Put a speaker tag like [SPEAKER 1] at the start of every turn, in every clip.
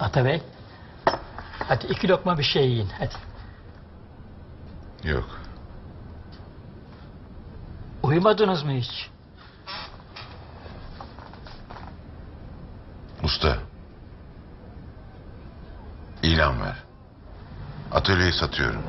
[SPEAKER 1] Atabey. Hadi iki lokma bir şey yiyin hadi.
[SPEAKER 2] Yok.
[SPEAKER 1] Uyumadınız mı hiç?
[SPEAKER 2] Usta. İlan ver. Atölyeyi satıyorum.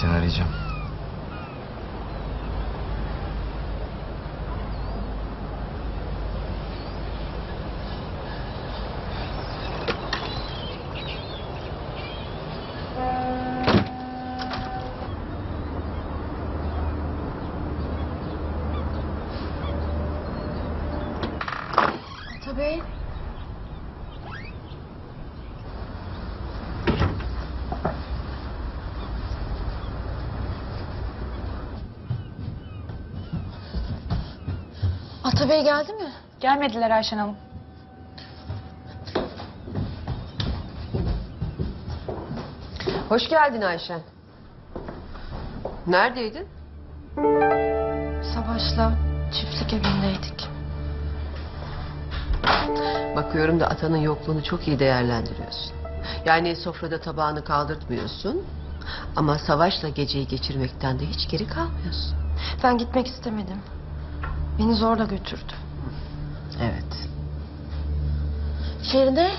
[SPEAKER 3] Seni arayacağım.
[SPEAKER 4] Tabii. Atabey geldi mi?
[SPEAKER 5] Gelmediler Ayşen Hanım.
[SPEAKER 6] Hoş geldin Ayşen. Neredeydin?
[SPEAKER 4] Savaş'la çiftlik evindeydik.
[SPEAKER 6] Bakıyorum da atanın yokluğunu çok iyi değerlendiriyorsun. Yani sofrada tabağını kaldırtmıyorsun. Ama savaşla geceyi geçirmekten de hiç geri kalmıyorsun.
[SPEAKER 4] Ben gitmek istemedim. Beni zorla götürdü.
[SPEAKER 6] Evet.
[SPEAKER 4] Feride,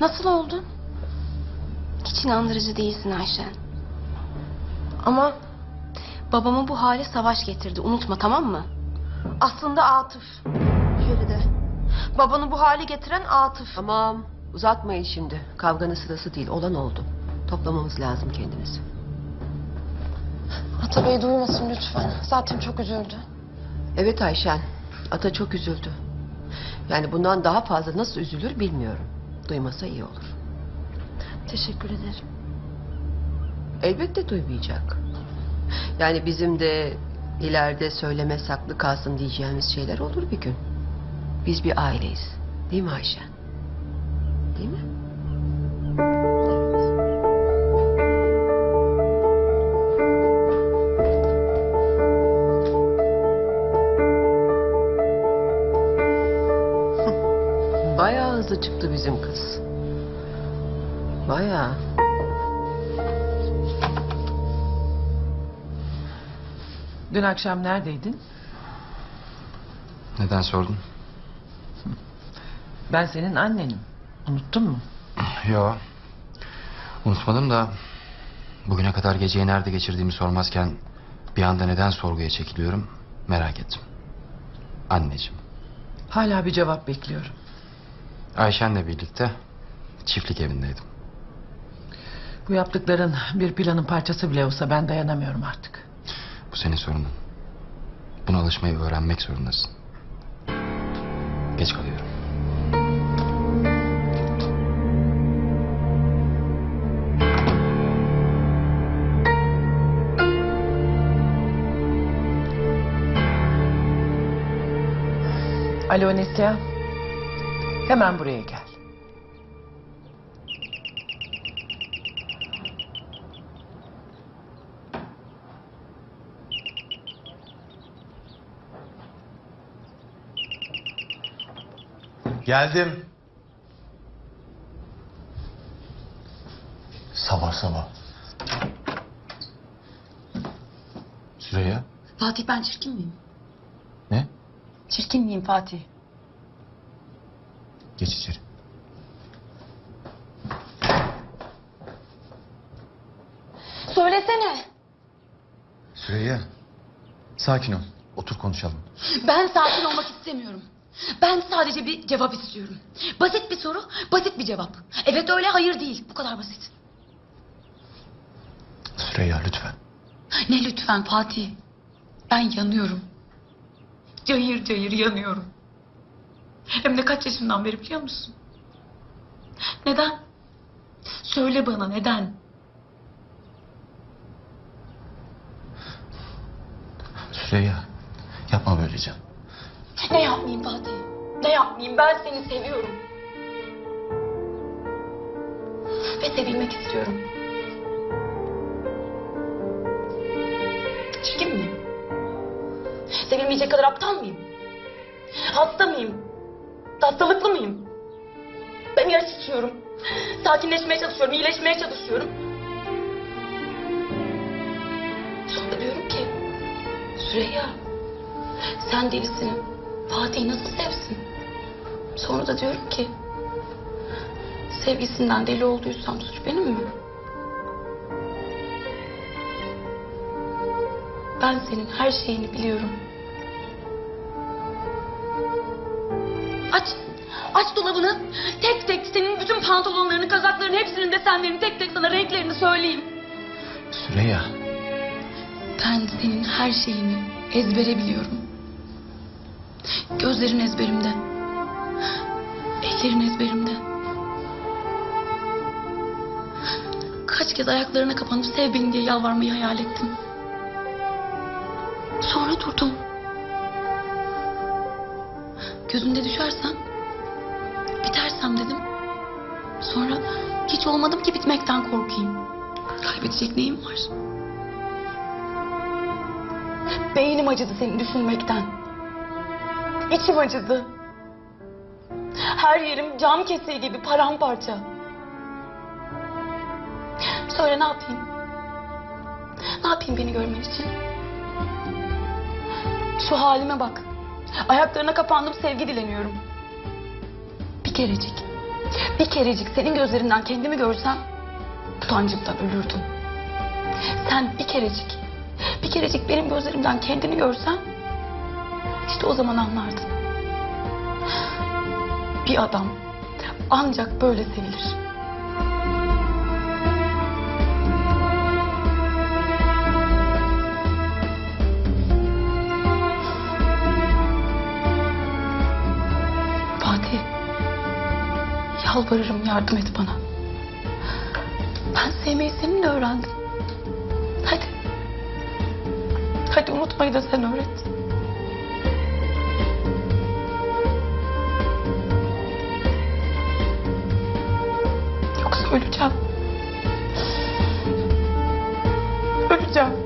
[SPEAKER 4] nasıl oldun? Hiç inandırıcı değilsin Ayşen. Ama babamı bu hale savaş getirdi. Unutma tamam mı? Aslında Atıf. Feride. Babanı bu hale getiren Atıf.
[SPEAKER 6] Tamam uzatmayın şimdi. Kavganın sırası değil olan oldu. Toplamamız lazım kendimizi.
[SPEAKER 4] Atabey duymasın lütfen. Zaten çok üzüldü.
[SPEAKER 6] Evet Ayşen. Ata çok üzüldü. Yani bundan daha fazla nasıl üzülür bilmiyorum. Duymasa iyi olur.
[SPEAKER 4] Teşekkür ederim.
[SPEAKER 6] Elbette duymayacak. Yani bizim de ileride söyleme saklı kalsın diyeceğimiz şeyler olur bir gün. Biz bir aileyiz. Değil mi Ayşen? Değil mi? Hızlı çıktı bizim kız. Bayağı.
[SPEAKER 7] Dün akşam neredeydin?
[SPEAKER 3] Neden sordun?
[SPEAKER 7] Ben senin annenim. Unuttun mu?
[SPEAKER 3] Yo. Unutmadım da bugüne kadar geceyi nerede geçirdiğimi sormazken bir anda neden sorguya çekiliyorum merak ettim. Anneciğim.
[SPEAKER 7] Hala bir cevap bekliyorum.
[SPEAKER 3] Ayşen'le birlikte çiftlik evindeydim.
[SPEAKER 7] Bu yaptıkların bir planın parçası bile olsa ben dayanamıyorum artık.
[SPEAKER 3] Bu senin sorunun. Buna alışmayı öğrenmek zorundasın. Geç kalıyorum.
[SPEAKER 7] Alo Neslihan. Hemen buraya gel.
[SPEAKER 8] Geldim. Sabah sabah.
[SPEAKER 3] Süreyya.
[SPEAKER 5] Fatih ben çirkin miyim?
[SPEAKER 3] Ne?
[SPEAKER 5] Çirkin miyim Fatih?
[SPEAKER 3] Geç içeri.
[SPEAKER 5] Söylesene.
[SPEAKER 8] Süreyya. Sakin ol. Otur konuşalım.
[SPEAKER 5] Ben sakin olmak istemiyorum. Ben sadece bir cevap istiyorum. Basit bir soru, basit bir cevap. Evet öyle, hayır değil. Bu kadar basit.
[SPEAKER 8] Süreyya lütfen.
[SPEAKER 5] Ne lütfen Fatih. Ben yanıyorum. Cayır cayır yanıyorum. Hem de kaç yaşından beri biliyor musun? Neden? Söyle bana neden?
[SPEAKER 8] Süreyya yapma böyle Can.
[SPEAKER 5] Ne yapmayayım Fatih? Ne yapmayayım? Ben seni seviyorum. Ve sevilmek istiyorum. Çirkin miyim? Sevilmeyecek kadar aptal mıyım? Hasta mıyım? Hastalıklı mıyım? Ben ilaç içiyorum. Sakinleşmeye çalışıyorum, iyileşmeye çalışıyorum. Sonra diyorum ki, Süreyya, sen delisin. Fatih nasıl sevsin? Sonra da diyorum ki, sevgisinden deli olduysam suç benim mi? Ben senin her şeyini biliyorum. Aç, aç dolabını. Tek tek senin bütün pantolonlarını, kazaklarını, hepsinin desenlerini tek tek sana renklerini söyleyeyim.
[SPEAKER 8] Süreyya.
[SPEAKER 5] Ben senin her şeyini ezbere biliyorum. Gözlerin ezberimde. Ellerin ezberimde. Kaç kez ayaklarına kapanıp sev beni diye yalvarmayı hayal ettim. Sonra durdum. Gözünde düşersem, bitersem dedim. Sonra hiç olmadım ki bitmekten korkayım. Kaybedecek neyim var? Beynim acıdı seni düşünmekten. İçim acıdı. Her yerim cam kesiği gibi paramparça. Söyle ne yapayım? Ne yapayım beni görmen için? Şu halime bak. Ayaklarına kapandım sevgi dileniyorum. Bir kerecik. Bir kerecik senin gözlerinden kendimi görsem utancımdan ölürdüm. Sen bir kerecik. Bir kerecik benim gözlerimden kendini görsen işte o zaman anlardın. Bir adam ancak böyle sevilir. Yalvarırım yardım et bana. Ben sevmeyi seninle öğrendim. Hadi. Hadi unutmayı da sen öğret. Yoksa öleceğim. Öleceğim.